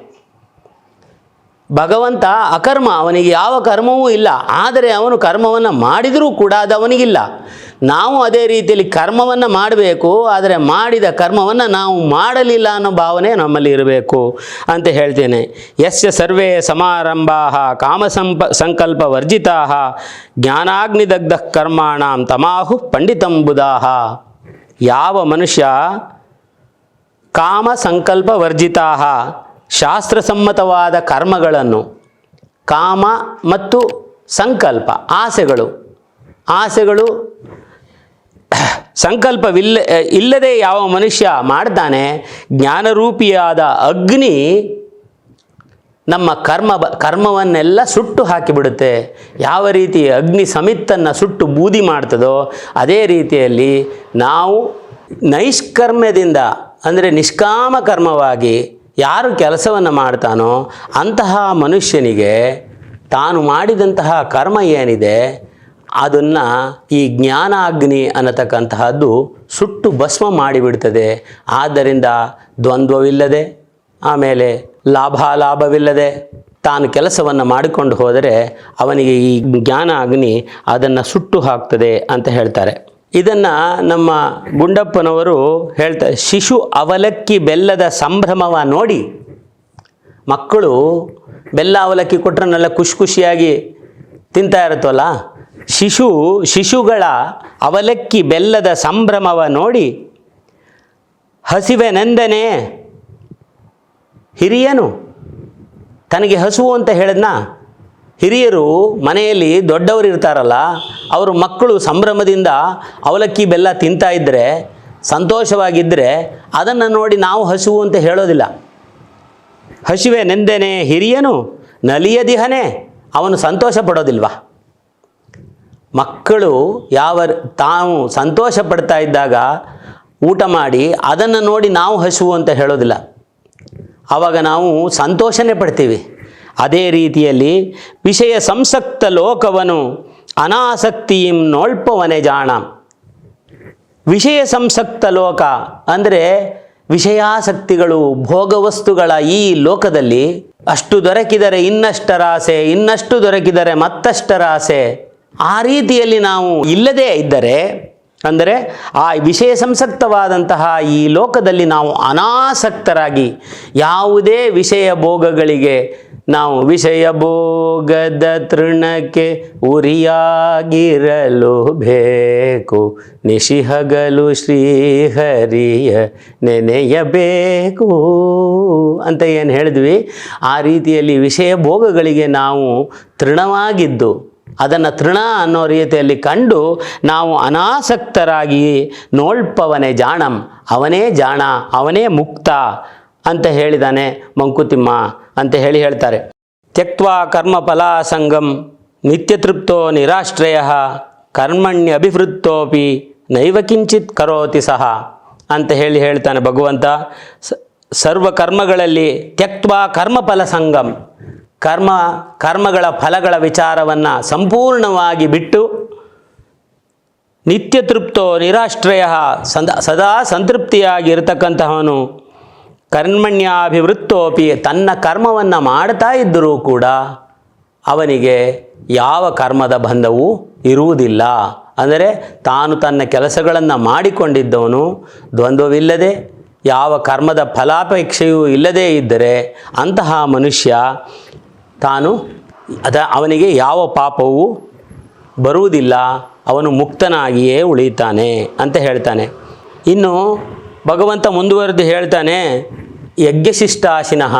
ಭಗವಂತ ಅಕರ್ಮ, ಅವನಿಗೆ ಯಾವ ಕರ್ಮವೂ ಇಲ್ಲ. ಆದರೆ ಅವನು ಕರ್ಮವನ್ನು ಮಾಡಿದರೂ ಕೂಡ ಅದು ಅವನಿಗಿಲ್ಲ. ನಾವು ಅದೇ ರೀತಿಯಲ್ಲಿ ಕರ್ಮವನ್ನು ಮಾಡಬೇಕು, ಆದರೆ ಮಾಡಿದ ಕರ್ಮವನ್ನು ನಾವು ಮಾಡಲಿಲ್ಲ ಅನ್ನೋ ಭಾವನೆ ನಮ್ಮಲ್ಲಿ ಇರಬೇಕು ಅಂತ ಹೇಳ್ತೇನೆ. ಯಸ್ಯ ಸರ್ವೇ ಸಮಾರಂಭಾ ಕಾಮಸಂಪ, ಸಂಕಲ್ಪ ವರ್ಜಿತಾ ಜ್ಞಾನಾಗ್ನಿದಗ್ಧ ಕರ್ಮಾಣ ತಮಾಹು ಪಂಡಿತಂ ಬುಧಾಹ. ಯಾವ ಮನುಷ್ಯ ಕಾಮ ಸಂಕಲ್ಪ ವರ್ಜಿತಾ ಶಾಸ್ತ್ರಸಮ್ಮತವಾದ ಕರ್ಮಗಳನ್ನು ಕಾಮ ಮತ್ತು ಸಂಕಲ್ಪ, ಆಸೆಗಳು. ಆಸೆಗಳು ಸಂಕಲ್ಪವಿಲ್ಲ, ಇಲ್ಲದೆ ಯಾವ ಮನುಷ್ಯ ಮಾಡ್ತಾನೆ, ಜ್ಞಾನರೂಪಿಯಾದ ಅಗ್ನಿ ನಮ್ಮ ಕರ್ಮ, ಕರ್ಮವನ್ನೆಲ್ಲ ಸುಟ್ಟು ಹಾಕಿಬಿಡುತ್ತೆ. ಯಾವ ರೀತಿ ಅಗ್ನಿ ಸಮಿತ್ತನ್ನು ಸುಟ್ಟು ಬೂದಿ ಮಾಡ್ತದೋ, ಅದೇ ರೀತಿಯಲ್ಲಿ ನಾವು ನೈಷ್ಕರ್ಮ್ಯದಿಂದ, ಅಂದರೆ ನಿಷ್ಕಾಮ ಕರ್ಮವಾಗಿ ಯಾರು ಕೆಲಸವನ್ನು ಮಾಡ್ತಾನೋ ಅಂತಹ ಮನುಷ್ಯನಿಗೆ ತಾನು ಮಾಡಿದಂತಹ ಕರ್ಮ ಏನಿದೆ, ಅದನ್ನು ಈ ಜ್ಞಾನಾಗ್ನಿ ಅನ್ನತಕ್ಕಂತಹದ್ದು ಸುಟ್ಟು ಭಸ್ಮ ಮಾಡಿಬಿಡ್ತದೆ. ಆದ್ದರಿಂದ ದ್ವಂದ್ವವಿಲ್ಲದೆ, ಆಮೇಲೆ ಲಾಭಾಲಾಭವಿಲ್ಲದೆ ತಾನು ಕೆಲಸವನ್ನು ಮಾಡಿಕೊಂಡು ಹೋದರೆ ಅವನಿಗೆ ಈ ಜ್ಞಾನ ಅಗ್ನಿ ಅದನ್ನು ಸುಟ್ಟು ಹಾಕ್ತದೆ ಅಂತ ಹೇಳ್ತಾರೆ. ಇದನ್ನು ನಮ್ಮ ಗುಂಡಪ್ಪನವರು ಹೇಳ್ತಾರೆ ಶಿಶು ಅವಲಕ್ಕಿ ಬೆಲ್ಲದ ಸಂಭ್ರಮವ ನೋಡಿ. ಮಕ್ಕಳು ಬೆಲ್ಲ ಅವಲಕ್ಕಿ ಕೊಟ್ಟರನ್ನೆಲ್ಲ ಖುಷಿ ಖುಷಿಯಾಗಿ ತಿಂತಾ ಇರುತ್ತಲ್ಲ, ಶಿಶು, ಶಿಶುಗಳ ಅವಲಕ್ಕಿ ಬೆಲ್ಲದ ಸಂಭ್ರಮವ ನೋಡಿ. ಹಸಿವೆನೆಂದನೇ ಹಿರಿಯನು ತನಗೆ ಹಸುವು ಅಂತ ಹೇಳಿದ್ನ? ಹಿರಿಯರು ಮನೆಯಲ್ಲಿ ದೊಡ್ಡವರು ಇರ್ತಾರಲ್ಲ, ಅವರು ಮಕ್ಕಳು ಸಂಭ್ರಮದಿಂದ ಅವಲಕ್ಕಿ ಬೆಲ್ಲ ತಿಂತಾ ಇದ್ದರೆ ಸಂತೋಷವಾಗಿದ್ದರೆ ಅದನ್ನು ನೋಡಿ ನಾವು ಹಸುವು ಅಂತ ಹೇಳೋದಿಲ್ಲ. ಹಸಿವೆ ನೆಂದೇನೆ, ಹಿರಿಯನು ನಲಿಯದಿಹನೆ ಅವನು ಸಂತೋಷ ಪಡೋದಿಲ್ವಾ? ಮಕ್ಕಳು ಯಾವ, ತಾವು ಸಂತೋಷ ಪಡ್ತಾ ಇದ್ದಾಗ ಊಟ ಮಾಡಿ ಅದನ್ನು ನೋಡಿ ನಾವು ಹಸುವು ಅಂತ ಹೇಳೋದಿಲ್ಲ. ಆವಾಗ ನಾವು ಸಂತೋಷನೇ ಪಡ್ತೀವಿ. ಅದೇ ರೀತಿಯಲ್ಲಿ ವಿಷಯ ಸಂಸಕ್ತ ಲೋಕವನು ಅನಾಸಕ್ತಿಯಂ ನೋಳ್ಪವನೆ ಜಾಣ. ವಿಷಯ ಸಂಸಕ್ತ ಲೋಕ ಅಂದರೆ ವಿಷಯಾಸಕ್ತಿಗಳು ಭೋಗವಸ್ತುಗಳ ಈ ಲೋಕದಲ್ಲಿ ಅಷ್ಟು ದೊರಕಿದರೆ ಇನ್ನಷ್ಟರ ಆಸೆ ಇನ್ನಷ್ಟು ದೊರಕಿದರೆ ಮತ್ತಷ್ಟರ ಆಸೆ ಆ ರೀತಿಯಲ್ಲಿ ನಾವು ಇಲ್ಲದೇ ಇದ್ದರೆ ಅಂದರೆ ಆ ವಿಷಯ ಸಂಸಕ್ತವಾದಂತಹ ಈ ಲೋಕದಲ್ಲಿ ನಾವು ಅನಾಸಕ್ತರಾಗಿ ಯಾವುದೇ ವಿಷಯ ಭೋಗಗಳಿಗೆ ನಾವು ವಿಷಯ ಭೋಗದ ತೃಣಕ್ಕೆ ಉರಿಯಾಗಿರಲು ಬೇಕು. ನಿಶಿಹಗಲು ಶ್ರೀಹರಿಯ ನೆನೆಯಬೇಕು ಅಂತ ಏನು ಹೇಳಿದ್ವಿ? ಆ ರೀತಿಯಲ್ಲಿ ವಿಷಯ ಭೋಗಗಳಿಗೆ ನಾವು ತೃಣವಾಗಿದ್ದು ಅದನ್ನು ತೃಣ ಅನ್ನೋ ರೀತಿಯಲ್ಲಿ ಕಂಡು ನಾವು ಅನಾಸಕ್ತರಾಗಿ ನೋಳ್ಪವನೇ ಜಾಣಂ, ಅವನೇ ಜಾಣ, ಅವನೇ ಮುಕ್ತ ಅಂತ ಹೇಳಿದಾನೆ ಮಂಕುತಿಮ್ಮ ಅಂತ ಹೇಳಿ ಹೇಳ್ತಾರೆ. ತ್ಯಕ್ವಾ ಕರ್ಮ ಫಲಾಸಂಗಂ ನಿತ್ಯತೃಪ್ತೋ ನಿರಾಶ್ರಯ, ಕರ್ಮಣ್ಯ ಅಭಿವೃತ್ತೋಪಿ ನೈವ ಕಿಂಚಿತ್ ಕರೋತಿ ಸಹ ಅಂತ ಹೇಳಿ ಹೇಳ್ತಾನೆ ಭಗವಂತ. ಸರ್ವ ಕರ್ಮಗಳಲ್ಲಿ ತ್ಯಕ್ವಾ ಕರ್ಮಫಲ ಸಂಗಂ. ಕರ್ಮ, ಕರ್ಮಗಳ ಫಲಗಳ ವಿಚಾರವನ್ನು ಸಂಪೂರ್ಣವಾಗಿ ಬಿಟ್ಟು ನಿತ್ಯ ತೃಪ್ತೋ ನಿರಾಶ್ರಯ ಸದಾ ಸದಾ ಸಂತೃಪ್ತಿಯಾಗಿರ್ತಕ್ಕಂತಹವನು ಕರ್ಮಣ್ಯಾಭಿವೃತ್ತೋಪಿ ತನ್ನ ಕರ್ಮವನ್ನು ಮಾಡ್ತಾ ಇದ್ದರೂ ಕೂಡ ಅವನಿಗೆ ಯಾವ ಕರ್ಮದ ಬಂಧವೂ ಇರುವುದಿಲ್ಲ. ಅಂದರೆ ತಾನು ತನ್ನ ಕೆಲಸಗಳನ್ನು ಮಾಡಿಕೊಂಡಿದ್ದವನು, ದ್ವಂದ್ವವಿಲ್ಲದೆ ಯಾವ ಕರ್ಮದ ಫಲಾಪೇಕ್ಷೆಯೂ ಇಲ್ಲದೇ ಇದ್ದರೆ ಅಂತಹ ಮನುಷ್ಯ ತಾನು ಅದ ಅವನಿಗೆ ಯಾವ ಪಾಪವೂ ಬರುವುದಿಲ್ಲ, ಅವನು ಮುಕ್ತನಾಗಿಯೇ ಉಳಿತಾನೆ ಅಂತ ಹೇಳ್ತಾನೆ. ಇನ್ನು ಭಗವಂತ ಮುಂದುವರೆದು ಹೇಳ್ತಾನೆ, ಯಜ್ಞಶಿಷ್ಟಾಶಿನಃ.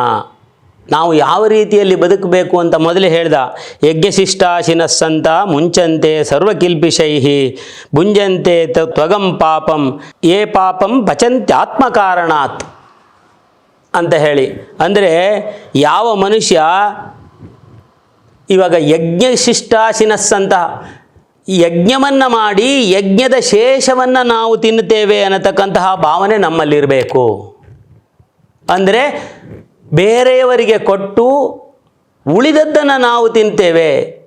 ನಾವು ಯಾವ ರೀತಿಯಲ್ಲಿ ಬದುಕಬೇಕು ಅಂತ ಮೊದಲೇ ಹೇಳ್ದ, ಯಜ್ಞಶಿಷ್ಟಾಶಿನಸ್ಸಂತ ಮುಂಚಂತೆ ಸರ್ವಕಿಲ್ಪಿಶೈಹಿ ಭುಂಜಂತೆ ತ್ವಗಂ ಪಾಪಂ ಏ ಪಾಪಂ ಪಚಂತ್ಯಾತ್ಮಕಾರಣಾತ್ ಅಂತ ಹೇಳಿ. ಅಂದರೆ ಯಾವ ಮನುಷ್ಯ ಇವಾಗ ಯಜ್ಞ ಶಿಷ್ಟಾಶಿನಸ್ಸಂತಹ ಯಜ್ಞವನ್ನು ಮಾಡಿ ಯಜ್ಞದ ಶೇಷವನ್ನು ನಾವು ತಿನ್ನುತ್ತೇವೆ ಅನ್ನತಕ್ಕಂತಹ ಭಾವನೆ ನಮ್ಮಲ್ಲಿರಬೇಕು. ಅಂದರೆ ಬೇರೆಯವರಿಗೆ ಕೊಟ್ಟು ಉಳಿದದ್ದನ್ನು ನಾವು ತಿಂತೇವೆ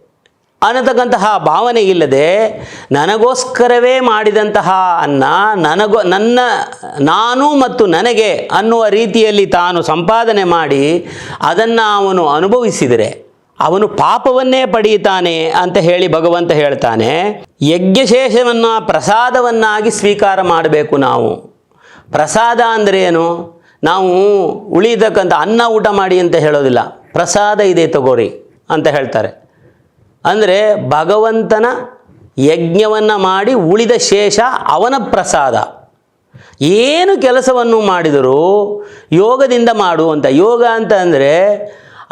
ಅನ್ನತಕ್ಕಂತಹ ಭಾವನೆ ಇಲ್ಲದೆ ನನಗೋಸ್ಕರವೇ ಮಾಡಿದಂತಹ ಅನ್ನ ನನಗೋ ನನ್ನ ನಾನು ಮತ್ತು ನನಗೆ ಅನ್ನುವ ರೀತಿಯಲ್ಲಿ ತಾನು ಸಂಪಾದನೆ ಮಾಡಿ ಅದನ್ನು ಅವನು ಅನುಭವಿಸಿದರೆ ಅವನು ಪಾಪವನ್ನೇ ಪಡೆಯುತ್ತಾನೆ ಅಂತ ಹೇಳಿ ಭಗವಂತ ಹೇಳ್ತಾನೆ, ಯಜ್ಞಶೇಷವನ್ನು ಪ್ರಸಾದವನ್ನಾಗಿ ಸ್ವೀಕಾರ ಮಾಡಬೇಕು ನಾವು. ಪ್ರಸಾದ ಅಂದರೆ ಏನು? ನಾವು ಉಳಿತಕ್ಕಂಥ ಅನ್ನ ಊಟ ಮಾಡಿ ಅಂತ ಹೇಳೋದಿಲ್ಲ. ಪ್ರಸಾದ ಇದೆ ತಗೋರಿ ಅಂತ ಹೇಳ್ತಾರೆ. ಅಂದರೆ ಭಗವಂತನ ಯಜ್ಞವನ್ನು ಮಾಡಿ ಉಳಿದ ಶೇಷ ಅವನ ಪ್ರಸಾದ. ಏನು ಕೆಲಸವನ್ನು ಮಾಡಿದರೂ ಯೋಗದಿಂದ ಮಾಡು ಅಂತ. ಯೋಗ ಅಂತ ಅಂದರೆ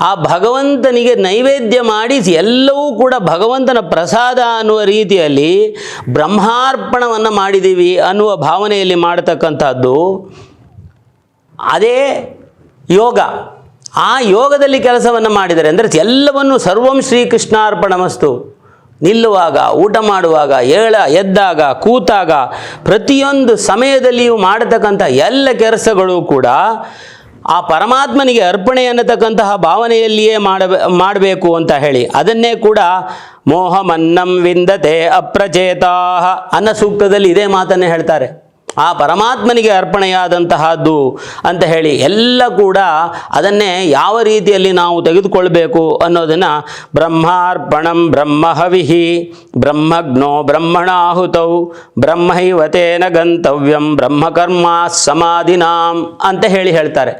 ಆ ಭಗವಂತನಿಗೆ ನೈವೇದ್ಯ ಮಾಡಿ ಎಲ್ಲವೂ ಕೂಡ ಭಗವಂತನ ಪ್ರಸಾದ ಅನ್ನುವ ರೀತಿಯಲ್ಲಿ ಬ್ರಹ್ಮಾರ್ಪಣವನ್ನು ಮಾಡಿದ್ದೀವಿ ಅನ್ನುವ ಭಾವನೆಯಲ್ಲಿ ಮಾಡತಕ್ಕಂಥದ್ದು. ಅದೇ ಯೋಗ. ಆ ಯೋಗದಲ್ಲಿ ಕೆಲಸವನ್ನು ಮಾಡಿದರೆ ಅಂದರೆ ಎಲ್ಲವನ್ನು ಸರ್ವಂ ಶ್ರೀಕೃಷ್ಣಾರ್ಪಣಮಸ್ತು. ನಿಲ್ಲುವಾಗ, ಊಟ ಮಾಡುವಾಗ, ಏಳ, ಎದ್ದಾಗ, ಕೂತಾಗ ಪ್ರತಿಯೊಂದು ಸಮಯದಲ್ಲಿಯೂ ಮಾಡತಕ್ಕಂಥ ಎಲ್ಲ ಕೆಲಸಗಳು ಕೂಡ ಆ ಪರಮಾತ್ಮನಿಗೆ ಅರ್ಪಣೆ ಅನ್ನತಕ್ಕಂತಹ ಭಾವನೆಯಲ್ಲಿಯೇ ಮಾಡಬೇ, ಮಾಡಬೇಕು ಅಂತ ಹೇಳಿ. ಅದನ್ನೇ ಕೂಡ ಮೋಹಮನ್ನಂ ವಿಂದತೆ ಅಪ್ರಚೇತಾ ಅನ್ನ ಸೂಕ್ತದಲ್ಲಿ ಇದೇ ಮಾತನ್ನೇ ಹೇಳ್ತಾರೆ. ಆ ಪರಮಾತ್ಮನಿಗೆ ಅರ್ಪಣೆಯಾದಂತಹದ್ದು ಅಂತ ಹೇಳಿ ಎಲ್ಲ ಕೂಡ ಅದನ್ನೇ ಯಾವ ರೀತಿಯಲ್ಲಿ ನಾವು ತೆಗೆದುಕೊಳ್ಬೇಕು ಅನ್ನೋದನ್ನು ಬ್ರಹ್ಮಾರ್ಪಣಂ ಬ್ರಹ್ಮಹವಿಹಿ ಬ್ರಹ್ಮಗ್ನೋ ಬ್ರಹ್ಮಣಾಹುತೌ ಬ್ರಹ್ಮೈವತೇನ ಗಂತವ್ಯಂ ಬ್ರಹ್ಮಕರ್ಮ ಸಮಾಧಿನಾಂ ಅಂತ ಹೇಳಿ ಹೇಳ್ತಾರೆ.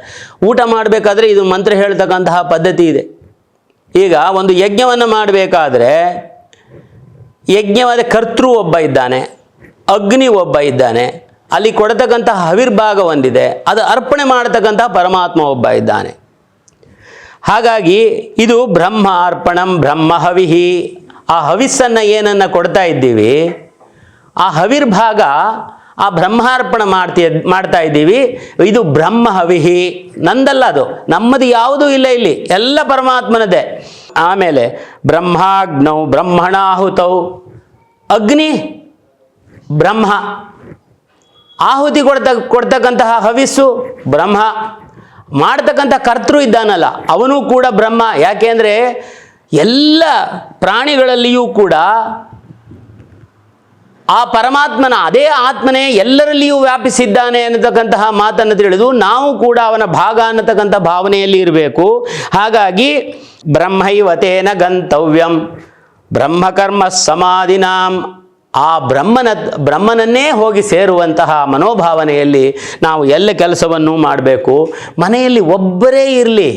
ಊಟ ಮಾಡಬೇಕಾದ್ರೆ ಇದು ಮಂತ್ರ ಹೇಳ್ತಕ್ಕಂತಹ ಪದ್ಧತಿ ಇದೆ. ಈಗ ಒಂದು ಯಜ್ಞವನ್ನು ಮಾಡಬೇಕಾದ್ರೆ ಯಜ್ಞವಾದ ಕರ್ತೃ ಒಬ್ಬ ಇದ್ದಾನೆ, ಅಗ್ನಿ ಒಬ್ಬ ಇದ್ದಾನೆ ಅಲ್ಲಿ ಕೊಡತಕ್ಕಂತಹ ಹವಿರ್ಭಾಗ ಒಂದಿದೆ ಅದು ಅರ್ಪಣೆ ಮಾಡತಕ್ಕಂತಹ ಪರಮಾತ್ಮ ಒಬ್ಬ ಇದ್ದಾನೆ. ಹಾಗಾಗಿ ಇದು ಬ್ರಹ್ಮ ಅರ್ಪಣಂ ಬ್ರಹ್ಮ ಹವಿಹಿ. ಆ ಹವಿಸ್ಸನ್ನು ಏನನ್ನು ಕೊಡ್ತಾ ಇದ್ದೀವಿ? ಆ ಹವಿರ್ಭಾಗ ಆ ಬ್ರಹ್ಮಾರ್ಪಣ ಮಾಡ್ತೀಯ, ಮಾಡ್ತಾ ಇದ್ದೀವಿ. ಇದು ಬ್ರಹ್ಮ ಹವಿಹಿ. ನಂದಲ್ಲ ಅದು. ನಮ್ಮದು ಯಾವುದೂ ಇಲ್ಲ ಇಲ್ಲಿ. ಎಲ್ಲ ಪರಮಾತ್ಮನದೇ. ಆಮೇಲೆ ಬ್ರಹ್ಮಾಗ್ನೌ ಬ್ರಹ್ಮಣಾಹುತೌ. ಅಗ್ನಿ ಬ್ರಹ್ಮ. ಆಹುತಿ ಕೊಡ್ತ, ಕೊಡ್ತಕ್ಕಂತಹ ಹವಿಸ್ಸು ಬ್ರಹ್ಮ. ಮಾಡ್ತಕ್ಕಂಥ ಕರ್ತೃ ಇದ್ದಾನಲ್ಲ, ಅವನು ಕೂಡ ಬ್ರಹ್ಮ. ಯಾಕೆ ಅಂದರೆ ಎಲ್ಲ ಪ್ರಾಣಿಗಳಲ್ಲಿಯೂ ಕೂಡ ಆ ಪರಮಾತ್ಮನ, ಅದೇ ಆತ್ಮನೇ ಎಲ್ಲರಲ್ಲಿಯೂ ವ್ಯಾಪಿಸಿದ್ದಾನೆ ಅನ್ನತಕ್ಕಂತಹ ಮಾತನ್ನು ತಿಳಿದು ನಾವು ಕೂಡ ಅವನ ಭಾಗ ಅನ್ನತಕ್ಕಂಥ ಭಾವನೆಯಲ್ಲಿ ಇರಬೇಕು. ಹಾಗಾಗಿ ಬ್ರಹ್ಮೈವತೇನ ಗಂತವ್ಯಂ, ಬ್ರಹ್ಮಕರ್ಮ ಸಮಾಧಿನಾಂ. ಆ ಬ್ರಹ್ಮನ, ಬ್ರಹ್ಮನನ್ನೇ ಹೋಗಿ ಸೇರುವಂತಹ ಮನೋಭಾವನೆಯಲ್ಲಿ ನಾವು ಎಲ್ಲ ಕೆಲಸವನ್ನು ಮಾಡಬೇಕು? ಮನೆಯಲ್ಲಿ ಒಬ್ಬರೇ ಇರಲಿ.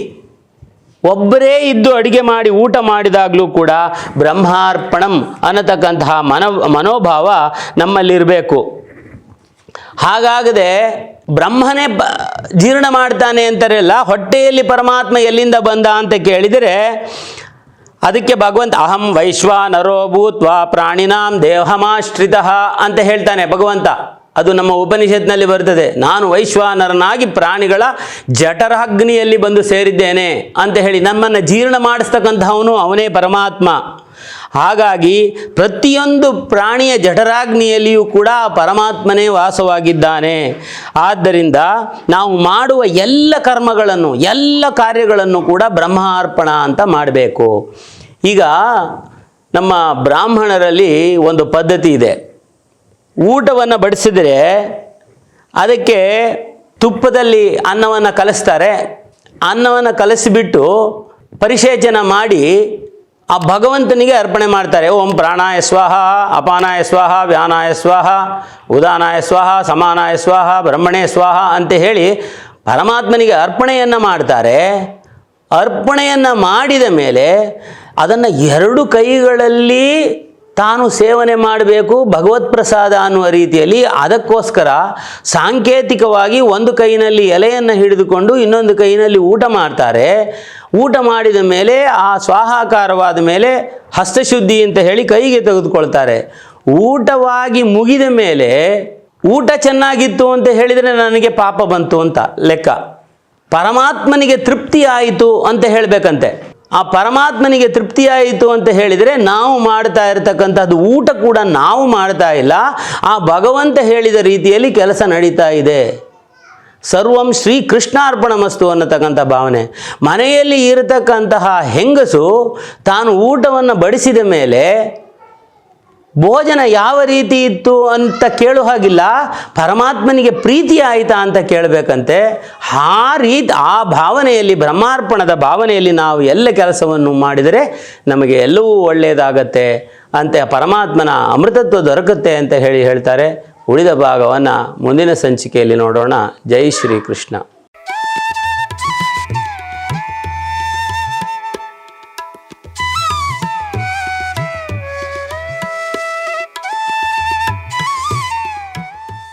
ಒಬ್ಬರೇ ಇದ್ದು ಅಡುಗೆ ಮಾಡಿ ಊಟ ಮಾಡಿದಾಗಲೂ ಕೂಡ ಬ್ರಹ್ಮಾರ್ಪಣಂ ಅನ್ನತಕ್ಕಂತಹ ಮನೋ, ಮನೋಭಾವ ನಮ್ಮಲ್ಲಿರಬೇಕು. ಹಾಗಾಗದೆ ಬ್ರಹ್ಮನೇ ಬ, ಜೀರ್ಣ ಮಾಡ್ತಾನೆ ಅಂತಾರಲ್ಲ ಹೊಟ್ಟೆಯಲ್ಲಿ ಪರಮಾತ್ಮ ಎಲ್ಲಿಂದ ಬಂದ ಅಂತ ಕೇಳಿದರೆ ಅದಕ್ಕೆ ಭಗವಂತ ಅಹಂ ವೈಶ್ವಾನರೋ ಭೂತ್ವ ಪ್ರಾಣಿನಾಂ ದೇಹಮಾಶ್ರಿತ ಅಂತ ಹೇಳ್ತಾನೆ ಭಗವಂತ. ಅದು ನಮ್ಮ ಉಪನಿಷತ್ನಲ್ಲಿ ಬರ್ತದೆ. ನಾನು ವೈಶ್ವಾನರನಾಗಿ ಪ್ರಾಣಿಗಳ ಜಠರಾಗ್ನಿಯಲ್ಲಿ ಬಂದು ಸೇರಿದ್ದೇನೆ ಅಂತ ಹೇಳಿ ನಮ್ಮನ್ನು ಜೀರ್ಣ ಮಾಡಿಸ್ತಕ್ಕಂಥವನು ಅವನೇ ಪರಮಾತ್ಮ. ಹಾಗಾಗಿ ಪ್ರತಿಯೊಂದು ಪ್ರಾಣಿಯ ಜಠರಾಗ್ನಿಯಲ್ಲಿಯೂ ಕೂಡ ಪರಮಾತ್ಮನೇ ವಾಸವಾಗಿದ್ದಾನೆ. ಆದ್ದರಿಂದ ನಾವು ಮಾಡುವ ಎಲ್ಲ ಕರ್ಮಗಳನ್ನು, ಎಲ್ಲ ಕಾರ್ಯಗಳನ್ನು ಕೂಡ ಬ್ರಹ್ಮಾರ್ಪಣ ಅಂತ ಮಾಡಬೇಕು. ಈಗ ನಮ್ಮ ಬ್ರಾಹ್ಮಣರಲ್ಲಿ ಒಂದು ಪದ್ಧತಿ ಇದೆ. ಊಟವನ್ನು ಬಡಿಸಿದರೆ ಅದಕ್ಕೆ ತುಪ್ಪದಲ್ಲಿ ಅನ್ನವನ್ನು ಕಲಿಸ್ತಾರೆ. ಅನ್ನವನ್ನು ಕಲಸಿಬಿಟ್ಟು ಪರಿಶೇಚನ ಮಾಡಿ ಆ ಭಗವಂತನಿಗೆ ಅರ್ಪಣೆ ಮಾಡ್ತಾರೆ. ಓಂ ಪ್ರಾಣಾಯ ಸ್ವಾಹ, ಅಪಾನಾಯ ಸ್ವಾಹ, ವ್ಯಾನಾಯ ಸ್ವಾಹ, ಉದಾನಾಯ ಸ್ವಾಹ, ಸಮಾನಾಯ ಸ್ವಾಹ, ಬ್ರಹ್ಮಣೇ ಸ್ವಾಹ ಅಂತ ಹೇಳಿ ಪರಮಾತ್ಮನಿಗೆ ಅರ್ಪಣೆಯನ್ನು ಮಾಡ್ತಾರೆ. ಅರ್ಪಣೆಯನ್ನು ಮಾಡಿದ ಮೇಲೆ ಅದನ್ನು ಎರಡು ಕೈಗಳಲ್ಲಿ ತಾನು ಸೇವನೆ ಮಾಡಬೇಕು, ಭಗವತ್ ಪ್ರಸಾದ ಅನ್ನುವ ರೀತಿಯಲ್ಲಿ ಅದಕ್ಕೋಸ್ಕರ ಸಾಂಕೇತಿಕವಾಗಿ ಒಂದು ಕೈನಲ್ಲಿ ಎಲೆಯನ್ನು ಹಿಡಿದುಕೊಂಡು ಇನ್ನೊಂದು ಕೈನಲ್ಲಿ ಊಟ ಮಾಡ್ತಾರೆ. ಊಟ ಮಾಡಿದ ಮೇಲೆ, ಆ ಸ್ವಾಹಾಕಾರವಾದ ಮೇಲೆ ಹಸ್ತಶುದ್ಧಿ ಅಂತ ಹೇಳಿ ಕೈಗೆ ತೆಗೆದುಕೊಳ್ತಾರೆ. ಊಟವಾಗಿ ಮುಗಿದ ಮೇಲೆ ಊಟ ಚೆನ್ನಾಗಿತ್ತು ಅಂತ ಹೇಳಿದರೆ ನನಗೆ ಪಾಪ ಬಂತು ಅಂತ ಲೆಕ್ಕ. ಪರಮಾತ್ಮನಿಗೆ ತೃಪ್ತಿ ಆಯಿತು ಅಂತ ಹೇಳಬೇಕಂತೆ. ಆ ಪರಮಾತ್ಮನಿಗೆ ತೃಪ್ತಿಯಾಯಿತು ಅಂತ ಹೇಳಿದರೆ ನಾವು ಮಾಡ್ತಾ ಇರತಕ್ಕಂಥದ್ದು ಊಟ ಕೂಡ ನಾವು ಮಾಡ್ತಾ ಇಲ್ಲ. ಆ ಭಗವಂತ ಹೇಳಿದ ರೀತಿಯಲ್ಲಿ ಕೆಲಸ ನಡೀತಾ ಇದೆ. ಸರ್ವಂ ಶ್ರೀ ಕೃಷ್ಣಾರ್ಪಣ ಮಸ್ತು ಅನ್ನತಕ್ಕಂಥ ಭಾವನೆ. ಮನೆಯಲ್ಲಿ ಇರತಕ್ಕಂತಹ ಹೆಂಗಸು ತಾನು ಊಟವನ್ನು ಬಡಿಸಿದ ಮೇಲೆ ಭೋಜನ ಯಾವ ರೀತಿ ಇತ್ತು ಅಂತ ಕೇಳೋ ಹಾಗಿಲ್ಲ. ಪರಮಾತ್ಮನಿಗೆ ಪ್ರೀತಿ ಆಯಿತಾ ಅಂತ ಕೇಳಬೇಕಂತೆ. ಆ ರೀತಿ, ಆ ಭಾವನೆಯಲ್ಲಿ, ಬ್ರಹ್ಮಾರ್ಪಣದ ಭಾವನೆಯಲ್ಲಿ ನಾವು ಎಲ್ಲ ಕೆಲಸವನ್ನು ಮಾಡಿದರೆ ನಮಗೆ ಎಲ್ಲವೂ ಒಳ್ಳೆಯದಾಗತ್ತೆ ಅಂತ ಪರಮಾತ್ಮನ ಅಮೃತತ್ವ ದೊರಕುತ್ತೆ ಅಂತ ಹೇಳಿ ಹೇಳ್ತಾರೆ. ಉಳಿದ ಭಾಗವನ್ನು ಮುಂದಿನ ಸಂಚಿಕೆಯಲ್ಲಿ ನೋಡೋಣ. ಜೈ ಶ್ರೀ ಕೃಷ್ಣ